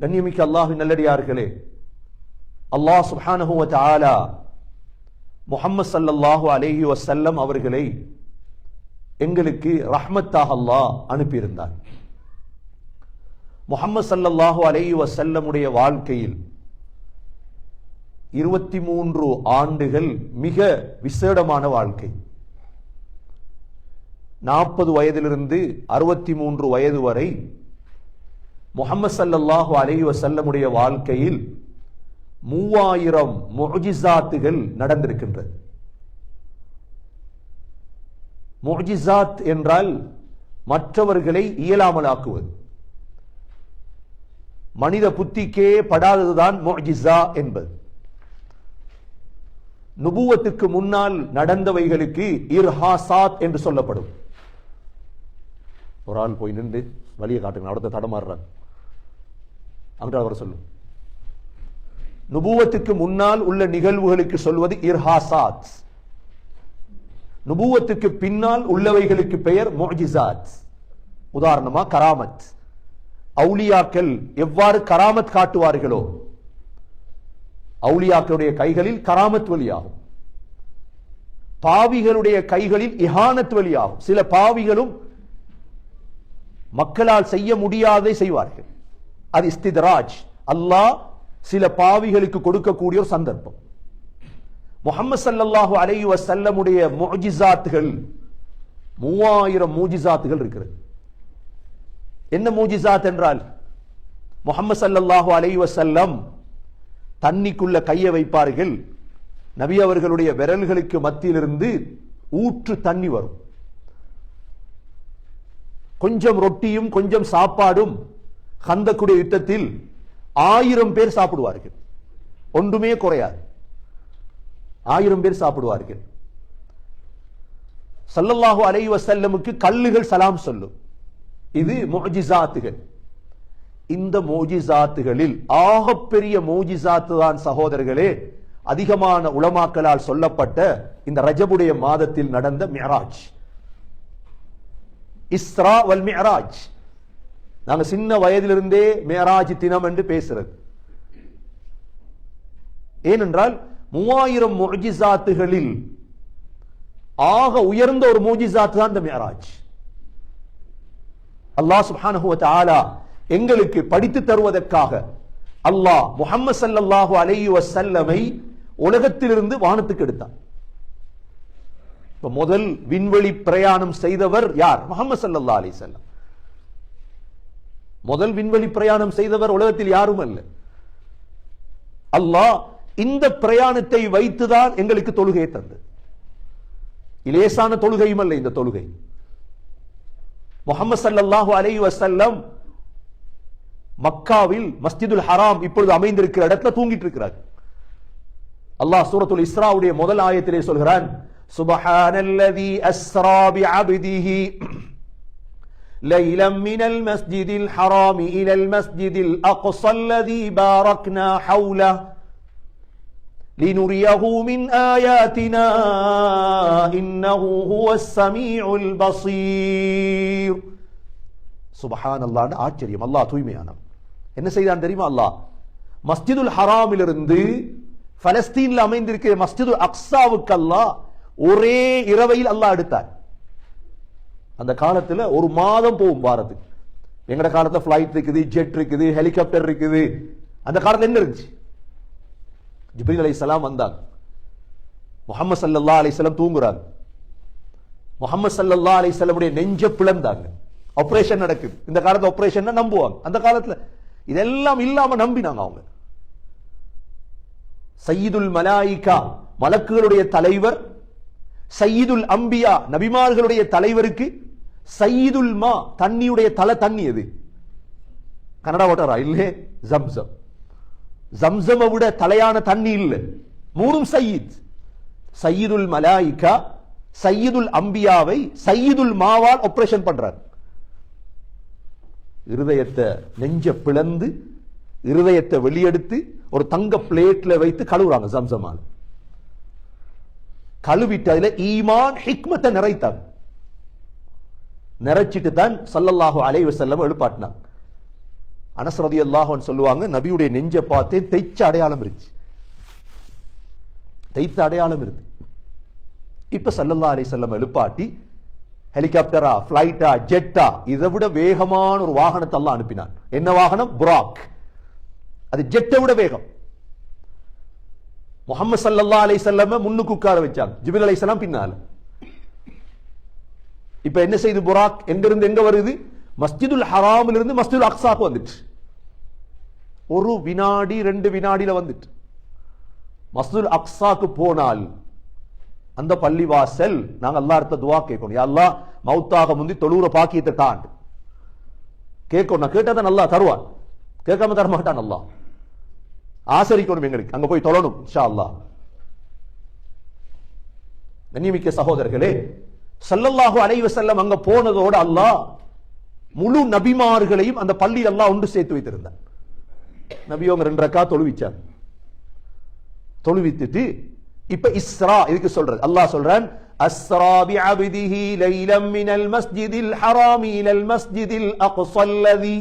கண்ணியமிக்க அல்லாஹு நல்லடியார்களே அல்லாஹ் சுஹானஹுவ தாலா முஹம்மது ஸல்லல்லாஹு அலேஹி வசல்லம் அவர்களை எங்களுக்கு ரஹ்மத்தாக அல்லாஹ் அனுப்பியிருந்தார். முஹம்மது ஸல்லல்லாஹு அலேஹி வசல்லமுடைய வாழ்க்கையில் இருபத்தி மூன்று ஆண்டுகள் மிக விசேடமான வாழ்க்கை. நாற்பது வயதிலிருந்து அறுபத்தி மூன்று வயது வரை முகமது சல்லல்லாஹு அலி வசல்லமுடைய வாழ்க்கையில் மூவாயிரம் முஜிசாத்துகள் நடந்திருக்கின்றது. முஜிசாத் என்றால் மற்றவர்களை இயலாமலாக்குவது. மனித புத்திக்கே படாததுதான் முஜிசா என்பது. நுபுவத்துக்கு முன்னால் நடந்தவைகளுக்கு இர்ஹாசாத் என்று சொல்லப்படும். ஒரு ஆள் போய் நின்று வழியை காட்டுங்க அடுத்த தடமாறுறாங்க அங்கிட்ட அவர் சொல்லும். நுபுவத்துக்கு முன்னால் உள்ள நிகழ்வுகளுக்கு சொல்வது இர்ஹாசாத். நுபுவத்துக்கு பின்னால் உள்ளவைகளுக்கு பெயர் மொஜிசாத் உதாரணமா கராமத். அவுலியாக்கள் எவ்வாறு கராமத் காட்டுவார்களோ அவுலியாக்களுடைய கைகளில் கராமத் வழியாகும். பாவிகளுடைய கைகளில் இஹானத் வழியாகும். சில பாவிகளும் மக்களால் செய்ய முடியாததை செய்வார்கள். அது இஸ்திதராஜ். அல்லாஹ் சில பாவிகளுக்கு கொடுக்கக்கூடிய ஒரு சந்தர்ப்பம். முகமது சல்லாஹு அலை வசல்லமுடைய முஜிசாத்துகள் மூவாயிரம் மூஜிசாத்துகள் இருக்கிறது. என்ன மூஜிசாத் என்றால்? முகமது சல்லாஹு அலை வசல்லம் தண்ணிக்குள்ள கையை வைப்பார்கள். நபி அவர்களுடைய விரல்களுக்கு மத்தியிலிருந்து ஊற்று தண்ணி வரும். கொஞ்சம் ரொட்டியும் கொஞ்சம் சாப்பாடும் ஹந்தக்குடைய யுத்தத்தில் ஆயிரம் பேர் சாப்பிடுவார்கள். ஒன்றுமே குறையாது. ஆயிரம் பேர் சாப்பிடுவார்கள். சல்லல்லாஹு அலைவ செல்லமுக்கு கல்லுகள் சலாம் சொல்லும். இது மோஜிசாத்துகள் இந்த மோஜிசாத்துகளில் ஆகப்பெரிய மோஜிசாத்து தான் சகோதரர்களே அதிகமான உளமாக்கலால் சொல்லப்பட்ட இந்த ரஜபுடைய மாதத்தில் நடந்த மியராஜ் இஸ்ரா வல் மியராஜ் நாங்க சின்ன வயதிலிருந்தே மேராஜ் தினம் என்று பேசுறது. ஏனென்றால் மூவாயிரம் மொஜிசாத்துகளில் ஆக உயர்ந்த ஒரு மோஜிசாத்து தான் இந்த மேராஜ். அல்லாஹ் சுப்ஹானஹு ஆலா எங்களுக்கு படித்து தருவதற்காக அல்லாஹ் முஹம்மது ஸல்லல்லாஹு அலைஹி வஸல்லமை உலகத்திலிருந்து வானத்துக்கு எடுத்தான். இப்ப முதல் விண்வெளி பிரயாணம் செய்தவர் யார்? முகமது சல்லா அலி செல்லம் முதல் விண்வெளி பிரயாணம் செய்தவர் உலகத்தில் யாரும் அல்ல. அல்லாஹ் இந்த பிரயாணத்தை வைத்துதான் எங்களுக்கு தொழுகை தந்து. இலேசான தொழுகையும் அல்ல இந்த தொழுகை. முகமது சல்லாஹூ அலை வசல்லம் மக்காவில் மஸ்ஜிதுல் ஹராம் இப்பொழுது அமைந்திருக்கிற இடத்துல தூங்கிட்டு இருக்கிறார் அல்லாஹ் சூரத்துல் இஸ்ராவுடைய முதல் ஆயத்திலே சொல்கிறான் சுபஹானல்லதி அஸ்ரா பிஅப்திஹி ليلا من المسجد الحرام إلى المسجد الأقصى الذي باركنا حوله لنريه من آياتنا إنه هو السميع البصير சுபஹான் அல்லான்னு ஆச்சரியம் அல்லாஹ் தூய்மையானவன் என்ன செய்தான் தெரியுமா அல்லாஹ் மஸ்ஜிதுல் ஹராமிலிருந்து பலஸ்தீன்ல அமைந்திருக்கிற மஸ்ஜிது அக்ஸாவுக்கு அல்லாஹ் ஒரே இரவையில் அல்லாஹ் எடுத்தார் அந்த காலத்துல ஒரு மாதம் போகும் வாரத்துக்கு. எங்கட காலத்தில் ஃப்ளைட் இருக்குது ஜெட் இருக்குது ஹெலிகாப்டர் இருக்குது. அந்த காலத்தில் என்ன இருந்துச்சு? ஜிப்ரீல் அலி சலாம் வந்தாங்க. முகமது சல்லா அலிஸ்லாம் தூங்குறாங்க. முகமது சல்லா அலிஸ்லமுடைய நெஞ்ச பிளந்தாங்க. ஆப்ரேஷன் நடக்குது. இந்த காலத்துல ஆப்ரேஷன் நம்புவாங்க. அந்த காலத்தில் இதெல்லாம் இல்லாம நம்பினாங்க அவங்க. சையீதுல் மலாயிகா மலக்குகளுடைய தலைவர் சையீதுல் அம்பியா நபிமார்களுடைய தலைவருக்கு சயீதுல் மா தண்ணியுடைய தலை தண்ணி எது? கனடா வாட்டரா இல்லே ஜம்சம். ஜம்சம விட தலையான தண்ணி இல்ல. மூணும் சையீத். சையீதுல் மலாயிகா சையீதுல் அம்பியாவை சையீதுல் மாவால் ஆபரேஷன் பண்றார். இருதயத்தை நெஞ்ச பிளந்து இருதயத்தை வெளியெடுத்து ஒரு தங்க பிளேட்ல வைத்து கழுவுறாங்க ஜம்சமால். கழுவிட்டு அதுல ஈமான் ஹிக்மத்தை நிறைத்தாங்க. நிறைச்சிட்டு தான் சல்லல்லாஹு அலை வசல்லம் எழுப்பாட்டினாங்க அனசரதி அல்லாஹன் சொல்லுவாங்க நபியுடைய நெஞ்சை பார்த்தே தைச்ச அடையாளம் இருந்துச்சு. தைத்த அடையாளம் இருந்து. இப்ப சல்லல்லா அலை செல்லம் எழுப்பாட்டி ஹெலிகாப்டரா பிளைட்டா ஜெட்டா இதை விட வேகமான ஒரு வாகனத்தை எல்லாம் அனுப்பினான். என்ன வாகனம்? புராக் அது ஜெட்டை விட வேகம். முகமது சல்லல்லா அலை செல்லம முன்னுக்கு உட்கார வச்சாங்க. ஜிபில் அலை செல்லாம் பின்னால. இப்ப என்ன செய்து புராக்? எங்கிருந்து எங்க வருது? மஸ்ஜிதுல் ஹராமில் இருந்து மஸ்ஜிதுல் அக்ஸாக்கு வந்துட்டு. ஒரு வினாடி ரெண்டு வினாடியில வந்துட்டு. மஸ்ஜிதுல் அக்ஸாக்கு போனால் அந்த பள்ளிவாசல் நாங்க அல்லாஹ்ட்ட துவா கேட்கணும். யா மவுத்தாக மௌத்தாக முந்தி தொழுற பாக்கியத்தை தாண்டு கேட்கணும். நான் கேட்டா நல்லா தருவான். கேட்காம தர மாட்டான் நல்லா ஆசரிக்கணும் எங்களுக்கு. அங்க போய் தொழணும் இன்ஷா அல்லாஹ். கண்ணியமிக்க சகோதரர்களே ஸல்லல்லாஹு அலைவ செல்லம் அங்க போனதோட அல்லாஹ் முழு நபிமார்களையும் அந்த பள்ளியில் அல்லாஹ் ஒன்று சேர்த்து வைத்திருந்தார் நபியோங்க ரெண்டு ரக்கா தொழுவிச்சார் தொழுவித்துட்டு இப்ப இஸ்ரா இதுக்கு சொல்றது? அல்லாஹ் சொல்றான் அஸ்ரா பிஅப்திஹி லைலம் மினல் மஸ்ஜிதில் ஹராம் இலல் மஸ்ஜிதில் அக்ஸா அல்லதி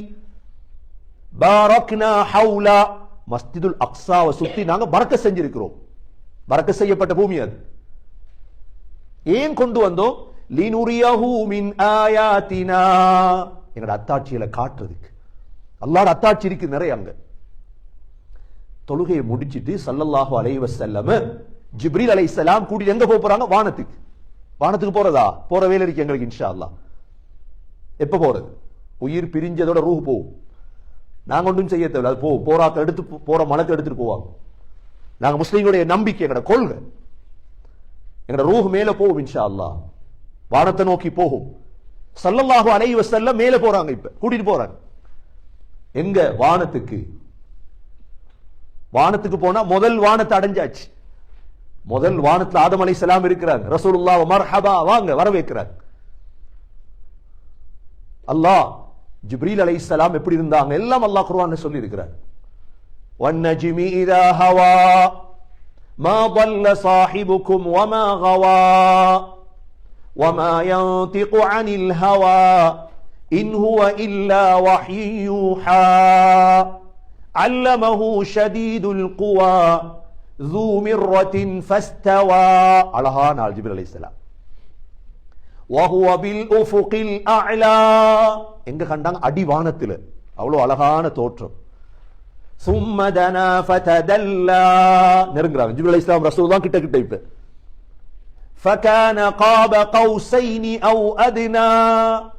பாரக்னா ஹவுலா. மஸ்ஜிதுல் அக்ஸாவை சுத்தி நாங்க பறக்க செஞ்சிருக்கிறோம். பறக்க செய்யப்பட்ட பூமி அது. ஏன் கொண்டு வந்தோம்? எங்களோட மின் அத்தாட்சியில காட்டுறதுக்கு அல்லாட அத்தாட்சி இருக்கு நிறைய அங்க. தொழுகையை முடிச்சிட்டு சல்லல்லாஹு அலைவ செல்லம ஜிப்ரீல் செலாம் கூடி எங்க போக போறாங்க? வானத்துக்கு. வானத்துக்கு போறதா? போற வேலை இருக்கு எங்களுக்கு இன்ஷா அல்லாஹ் எப்ப போறது? உயிர் பிரிஞ்சதோட ரூஹ் போகும். நாங்க ஒன்றும் செய்ய தேவையில்ல. அது போ போராக்க எடுத்து போற மலக்கு எடுத்துட்டு போவாங்க. நாங்க முஸ்லீம்களுடைய நம்பிக்கை எங்கட கொள்கை. எங்கட ரூஹ் மேல போகும் இன்ஷா அல்லா வானத்தை நோக்கி போகும் சல்லல்லாஹு அலைஹி வஸல்லம் மேல போறாங்க இப்ப கூட்டிட்டு போறாங்க எங்க வானத்துக்கு வானத்துக்கு போனா முதல் வானத்தை அடைஞ்சாச்சு முதல் வானத்துல ஆதம் அலைஹிஸ்ஸலாம் இருக்கிறாங்க ரசூலுல்லாஹ் மர்ஹபா வாங்க வரவேற்கிறாங்க அல்லாஹ் ஜிப்ரீல் அலைஹிஸ்ஸலாம் எப்படி இருந்தாங்க எல்லாம் அல்லாஹ் குர்ஆன்ல சொல்லி இருக்கிறார் والنجم إذا هوى ما ضل صاحبكم وما غوى وما ينطق عن الهوى إن هو إلا وحي يوحى علمه شديد القوى ذو مرة فاستوى அழகான ஆள் ஜிப்ரீல் அலைஹிஸ்ஸலாம் وهو بالافق الاعلى எங்க கண்டாங்க அடிவானத்துல அவ்வளவு அழகான தோற்றம் ثم دنا فتدلى நெருங்குறாங்க ஜிப்ரீல் அலைஹிஸ்ஸலாம் ரசூல் தான் கிட்ட கிட்ட இப்ப ஃபகான காப கௌசைனி அவ் அத்னா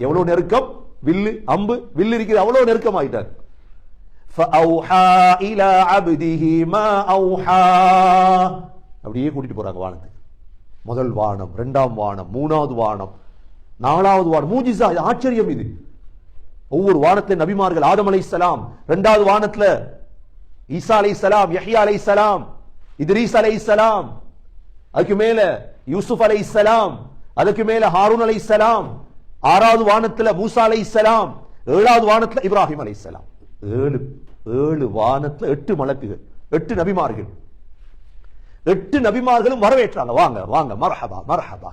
எவ்வளவு நெருக்கம்? வில்லு அம்பு வில்லு இருக்குது அவ்வளவு நெருக்கம் ஆயிட்டார் ஃபஅவுஹா இலா அப்திஹி மா அவுஹா அப்படியே கூட்டிட்டு போறாங்க வானத்துக்கு. முதல் வானம் இரண்டாம் வானம் மூணாவது வானம் நாலாவது வானம். மூஜிசா இது ஆச்சரியம் இது. ஒவ்வொரு வானத்தில் நபிமார்கள் ஆதம் அலை சலாம் ரெண்டாவது வானத்தில் ஈசா அலை சலாம் யஹ்யா அலை சலாம் இத்ரீஸ் அலை சலாம் அதுக்கு மேலே யூசுப் அலைஹிஸ்ஸலாம் அதுக்கு மேல ஹாரூன் அலைஹிஸ்ஸலாம் ஆறாவது வானத்துல மூசா அலைஹிஸ்ஸலாம் ஏழாவது வானத்துல இப்ராஹிம் அலைஹிஸ்ஸலாம். ஏழு ஏழு வானத்துல எட்டு மலக்குகள் எட்டு நபிமார்கள். எட்டு நபிமார்களும் வரவேற்றாங்க. வாங்க வாங்க மரஹபா மரஹபா.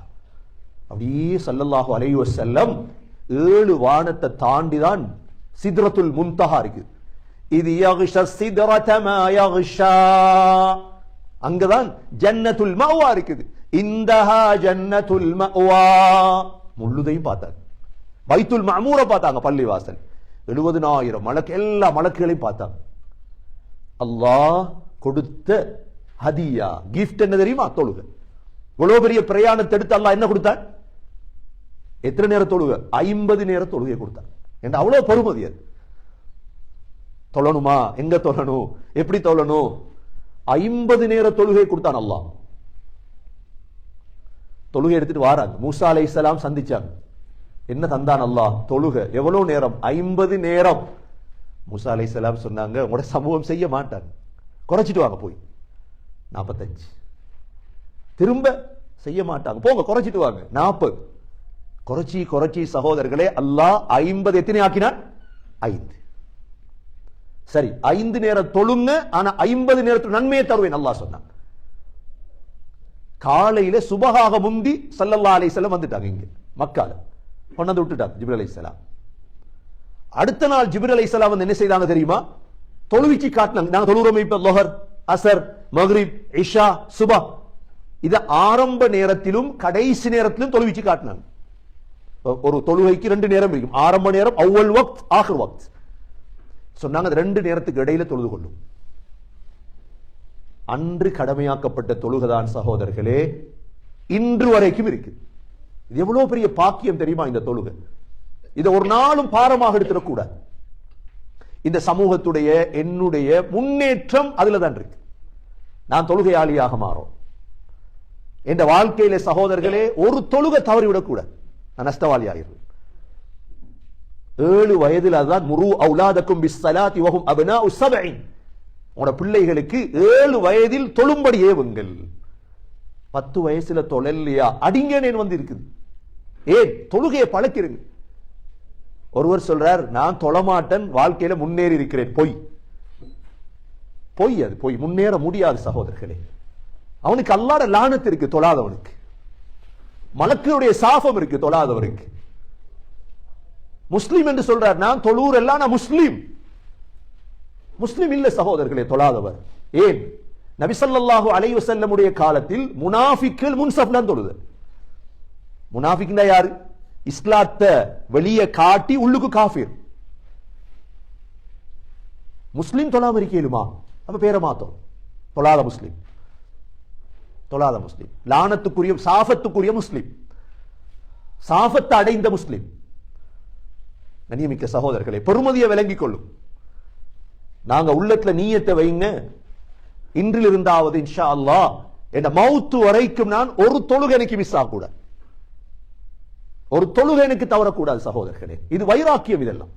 அப்படியே சல்லல்லாஹு அலையோ செல்லம் ஏழு வானத்தை தாண்டி தான் சித்ரத்துல் முன்தஹா இருக்கு. இது யக்ஷ சித்ரத அங்கதான் ஜன்னத்துல் மாவா இருக்குது. இந்தஹா ஜன்னத்துல் மஅவா. முள்ளுதையும் பார்த்தாங்க பைத்துல் மஅமூர பார்த்தாங்க பள்ளிவாசல். எழுபதினாயிரம் மலக்கு எல்லா மலக்குகளையும் பார்த்தாங்க. அல்லாஹ் கொடுத்த ஹதியா கிஃப்ட் என்ன தெரியுமா? தொழுக. இவ்வளவு பெரிய பிரயாணத்தை எடுத்து அல்லாஹ் என்ன கொடுத்தான் எத்தனை நேரம் தொழுக? ஐம்பது நேர தொழுகை கொடுத்தான் என்ற அவ்வளவு பொறுமதி அது. தொழணுமா? எங்க தொழணும்? எப்படி தொழணும்? ஐம்பது நேர தொழுகை கொடுத்தான் அல்லாஹ். தொழுகை எடுத்துட்டு வாராங்க. மூசா அலைஹிஸ்ஸலாம் சந்திச்சாங்க. என்ன தந்தான் அல்லாஹ்? தொழுக. எவ்வளவு நேரம்? ஐம்பது நேரம். மூசா அலைஹிஸ்ஸலாம் சொன்னாங்க உங்களோட சமூகம் செய்ய மாட்டாங்க. குறைச்சிட்டு வாங்க போய். நாற்பத்தஞ்சு திரும்ப செய்ய மாட்டாங்க. போங்க குறைச்சிட்டு வாங்க. நாற்பது குறைச்சி குறைச்சி சகோதரர்களே அல்லாஹ் ஐம்பது எத்தனை ஆக்கினான்? ஐந்து. சரி ஐந்து நேரம் தொழுங்க ஆனா ஐம்பது நேரத்தில் நன்மையை தருவேன் அல்லாஹ் சொன்னாங்க காலையில சுபகாக முந்தி சல்லல்லா அலைஹிஸ்ஸலாம் வந்துட்டாங்க இங்க மக்கால. கொண்டாந்து விட்டுட்டாங்க ஜிப்ரல் அலைஹிஸ்ஸலாம் அடுத்த நாள் ஜிபிர் அலைஹிஸ்ஸலாம் வந்து என்ன செய்தாங்க தெரியுமா? தொழுவிச்சு காட்டினாங்க. நாங்க தொழுகிறோம் இப்ப லொஹர் அசர் மஹ்ரிப் இஷா சுபா. இத ஆரம்ப நேரத்திலும் கடைசி நேரத்திலும் தொழுவிச்சு காட்டினாங்க. ஒரு தொழுகைக்கு ரெண்டு நேரம் இருக்கும். ஆரம்ப நேரம் அவ்வல் வக்த் ஆஹர் வக்த். சொன்னாங்க ரெண்டு நேரத்துக்கு இடையில தொழுது கொள்ளும். அன்று கடமையாக்கப்பட்ட தொழுகதான் சகோதரர்களே இன்று வரைக்கும் இருக்கு. இது எவ்வளவு பெரிய பாக்கியம் தெரியுமா இந்த தொழுகை? இதை ஒரு நாளும் பாரமாக எடுத்துடக்கூடாது. இந்த சமூகத்துடைய என்னுடைய முன்னேற்றம் அதுல தான் இருக்கு. நான் தொழுகையாளியாக மாறும். என்ற வாழ்க்கையில சகோதரர்களே ஒரு தொழுகை தவறிவிடக்கூடாது. நான் நஷ்டவாளி ஆகிருவேன் ஏழு வயதில் அதுதான் முரு அவுலாதக்கும் பிஸ்ஸலாத்தி வஹும் அப்னா உஸ்ஸபஇன் உங்களோட பிள்ளைகளுக்கு ஏழு வயதில் தொழும்படி ஏவுங்கள். பத்து வயசுல தொழல்லையா? அடிங்கனேன் வந்து இருக்குது. ஏன்? தொழுகையை பழக்கிருங்க. ஒருவர் சொல்றார் நான் தொழமாட்டன் வாழ்க்கையில முன்னேறி இருக்கிறேன். பொய். பொய் அது பொய். முன்னேற முடியாது சகோதரர்களே. அவனுக்கு அல்லாட லானத்து இருக்கு தொழாதவனுக்கு. மலக்குடைய சாபம் இருக்கு தொழாதவனுக்கு. முஸ்லீம் என்று சொல்றார் நான் தொழூர் எல்லாம் நான் முஸ்லீம். முஸ்லிம் இல்ல சகோதரர்களே தொழாதவர். ஏன்? நபிசல்லாஹு அலைவசல்லமுடைய காலத்தில் முனாஃபிக்கள் முன்சப்லாம் தொழுது. முனாஃபிக்னா யாரு? இஸ்லாத்தை வெளியே காட்டி உள்ளுக்கு காஃபிர். முஸ்லிம் தொழாம இருக்கேலுமா அப்ப பேரை மாத்தோம் தொழாத முஸ்லிம். தொழாத முஸ்லிம். லானத்துக்குரிய சாஃபத்துக்குரிய முஸ்லிம். சாஃபத்தை அடைந்த முஸ்லிம். கண்ணியமிக்க சகோதரர்களை பெருமதியை விளங்கிக் கொள்ளும். நாங்க உள்ளத்துல நீயத்தை வைங்க. இன்றிலிருந்தாவது இன்ஷா அல்லா என் மவுத்து வரைக்கும் நான் ஒரு தொழுகை எனக்கு மிஸ் ஆகக்கூடாது ஒரு தொழுகை எனக்கு தவறக்கூடாது சகோதரர்களே. இது வைராக்கியம் இதெல்லாம்.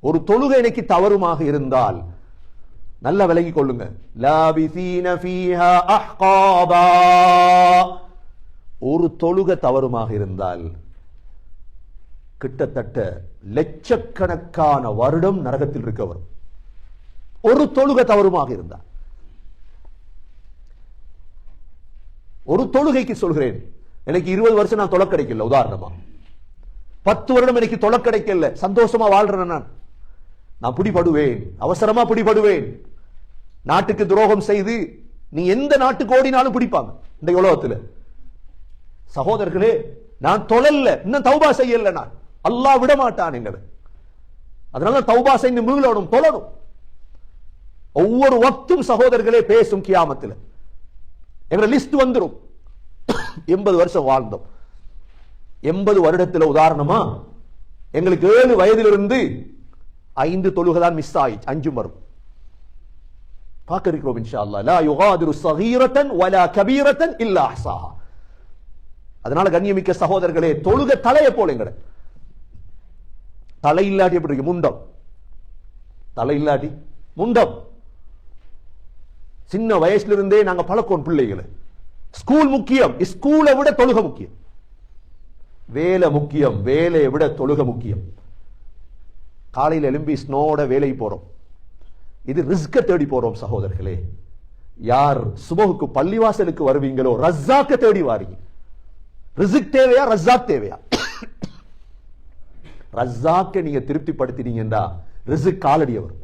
ஒரு தொழுகை எனக்கு தவறுமாக இருந்தால் நல்ல விலகி கொள்ளுங்க. ஒரு தொழுகை தவறுமாக இருந்தால் கிட்டத்தட்ட லட்சக்கணக்கான வருடம் நரகத்தில் இருக்க வரும் ஒரு தொழுகை தவறுமாக இருந்தார். ஒரு தொழுகைக்கு சொல்கிறேன். எனக்கு இருபது வருஷம் நான் தொலை கிடைக்கல உதாரணமா. பத்து வருடம் எனக்கு தொலை கிடைக்கல சந்தோஷமா வாழ்றேன் நான்? நான் பிடிபடுவேன் அவசரமா பிடிபடுவேன். நாட்டுக்கு துரோகம் செய்து நீ எந்த நாட்டுக்கு ஓடினாலும் பிடிப்பாங்க இந்த உலகத்தில். சகோதரர்களே நான் தொழல்ல இன்னும் தௌபா செய்யல நான். அல்லாஹ் விட மாட்டான் எங்களை அதனால தௌபா செய்து மீளணும் தொழணும் ஒவ்வொரு வக்தும் சகோதரர்களே பேசும் கியாமத்தில். எங்க லிஸ்ட் வந்துடும் எண்பது வருஷம் வாழ்ந்தோம். எண்பது வருடத்துல உதாரணமா எங்களுக்கு ஏழு வயதிலிருந்து ஐந்து தொழுகை தான் மிஸ் ஆயிடுச்சு. அஞ்சு வரும். பார்க்க இருக்கிறோம் இன்ஷா அல்லாஹ் லா யுகாதிரு சகீரத்தன் வலா கபீரத்தன் இல்லா அஹ்சாஹா. அதனால கண்ணியமிக்க சகோதரர்களே தொழுக தலையை போல எங்களை. தலை இல்லாட்டி எப்படி இருக்கு முண்டம். தலை இல்லாட்டி முண்டம். சின்ன வயசுல இருந்தே நாங்க பழக்கோம் பிள்ளைகளை. ஸ்கூல் முக்கியம். ஸ்கூலை விட தொழுக முக்கியம். வேலை முக்கியம். வேலையை விட தொழுக முக்கியம். காலையில் எழும்பி ஸ்னோட வேலைக்கு போறோம். இது ரிஸ்க தேடி போறோம் சகோதரர்களே. யார் சுபகுக்கு பள்ளிவாசலுக்கு வருவீங்களோ ரஸ்ஸாக்க தேடி வாரீங்க. ரிசிக் தேவையா ரஸ்ஸாக் தேவையா? ரஜாக்கை நீங்க திருப்திப்படுத்தினீங்கன்னா ரிசு காலடியவர்.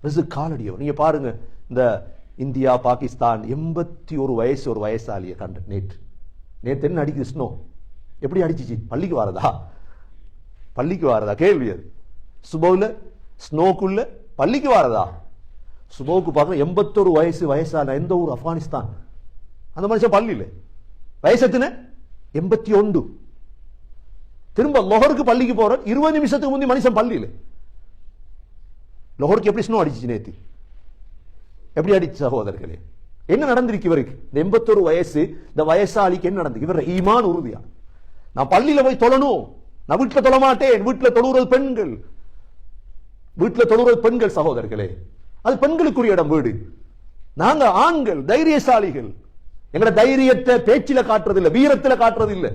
வரும் காலடியவர். காலடிய நீங்க பாருங்க இந்த இந்தியா பாகிஸ்தான் எண்பத்தி ஒரு வயசு ஒரு வயசாலியை கண்ட நேற்று. நேற்று என்ன அடிக்குது ஸ்னோ? எப்படி அடிச்சிச்சு? பள்ளிக்கு வாரதா? பள்ளிக்கு வாரதா? கேள்வி அது. சுபவில் ஸ்னோக்குள்ள பள்ளிக்கு வாரதா? சுபோவுக்கு பார்க்கணும் எண்பத்தொரு வயசு வயசான எந்த ஊர்? ஆப்கானிஸ்தான். அந்த மனுஷன் பள்ளியில். வயசு எத்தனை? எண்பத்தி ஒன்று. திரும்ப லொஹருக்கு பள்ளிக்கு போற இருபது நிமிஷத்துக்கு முந்தி மனுஷன் பள்ளியில். லொஹருக்கு எப்படி ஸ்னோ அடிச்சு நேத்து? எப்படி அடிச்சு சகோதரர்களே? என்ன நடந்திருக்கு இவருக்கு? இந்த எண்பத்தொரு வயசு இந்த வயசாளிக்கு என்ன நடந்து இவர் ஈமான் உறுதியா? நான் பள்ளியில போய் தொழணும். நான் வீட்டுல தொழ மாட்டேன். வீட்டுல தொழுறது பெண்கள். வீட்டுல தொழுறது பெண்கள் சகோதரர்களே. அது பெண்களுக்குரிய இடம் வீடு. நாங்க ஆண்கள் தைரியசாலிகள். எங்களோட தைரியத்தை பேச்சில காட்டுறது இல்ல வீரத்துல காட்டுறது இல்ல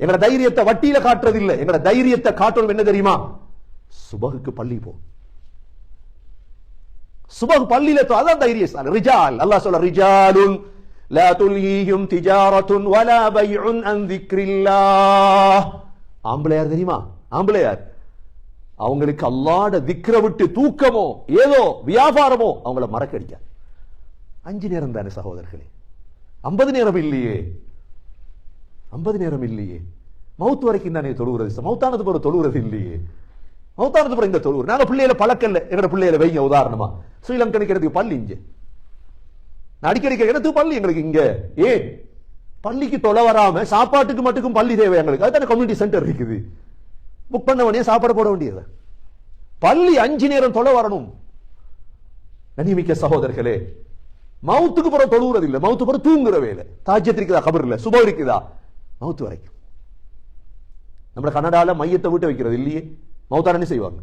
எங்களோட தைரியத்தை வட்டியில காட்டுறது இல்லை எங்களோட தைரியத்தை காட்டுறது என்ன தெரியுமா? சுபகுக்கு பள்ளி போ. சுபகு பள்ளியில அதான் தைரியசாலி. ரிஜால். அல்லாஹ் சொல்ல ரிஜாலுன் லா துல்ஹிஹும் திஜாரத்துன் வலா பைஉன் அன் திக்ரில்லாஹ். ஆம்பளையார் தெரியுமா? ஆம்பளையார். அவங்களுக்கு அல்லாட திக்ர விட்டு தூக்கமோ ஏதோ வியாபாரமோ அவங்கள மறக்கடிக்க அஞ்சு நேரம் தானே சகோதரர்களே. ஐம்பது நேரம் இல்லையே. ஐம்பது நேரம் இல்லையே. மவுத் வரைக்கும் தானே தொழுகிறது மவுத்தானது போல தொழுகிறது இல்லையே. மவுத்தானது போல இந்த தொழுவுற. நாங்க பிள்ளையில பழக்கல்ல எங்களோட பிள்ளையில வைங்க உதாரணமா. ஸ்ரீலங்கனுக்கு நிக்கிறதுக்கு பள்ளி இங்க. நான் அடிக்கடி கேட்கறதுக்கு பள்ளி எங்களுக்கு இங்க? ஏன்? பள்ளிக்கு தொலை வராம சாப்பாட்டுக்கு மட்டுக்கும் பள்ளி தேவை எங்களுக்கு. அதுதானே கம்யூனிட்டி சென்டர் இருக்குது. புக் பண்ண உடனே சாப்பாடு போட வேண்டியது பள்ளி அஞ்சு நேரம் தொலை வரணும். நனிமிக்க சகோதரர்களே மவுத்துக்கு புறம் தொழுகிறது இல்லை. மவுத்து புறம் தூங்குற வேலை. தாஜ்யத் கபர் இல்லை சுபம் இருக்குதா மவுத்து வரைக்கும். நம்ம கனடால மையத்தை விட்டு வைக்கிறது இல்லையே? மவுத்தான என்ன செய்வாங்க.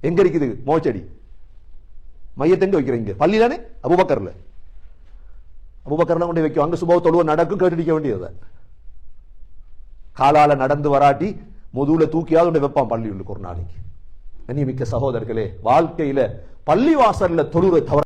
எங்க இருக்குது? மோச்சடி. மையத்தை எங்க வைக்கிறீங்க பள்ளியிலானே? அபுபக்கரில். அபுபக்கரில் கொண்டு வைக்கும். அங்க சுபவ தொழுவ நடக்கும் கேட்டுடிக்க வேண்டியது காலால நடந்து வராட்டி முதுகுல தூக்கியாவது கொண்டு வைப்பான் பள்ளி உள்ளுக்கு ஒரு நாளைக்கு. கண்ணியமிக்க சகோதரர்களே வாழ்க்கையில பள்ளி வாசல்ல தொழுற தவற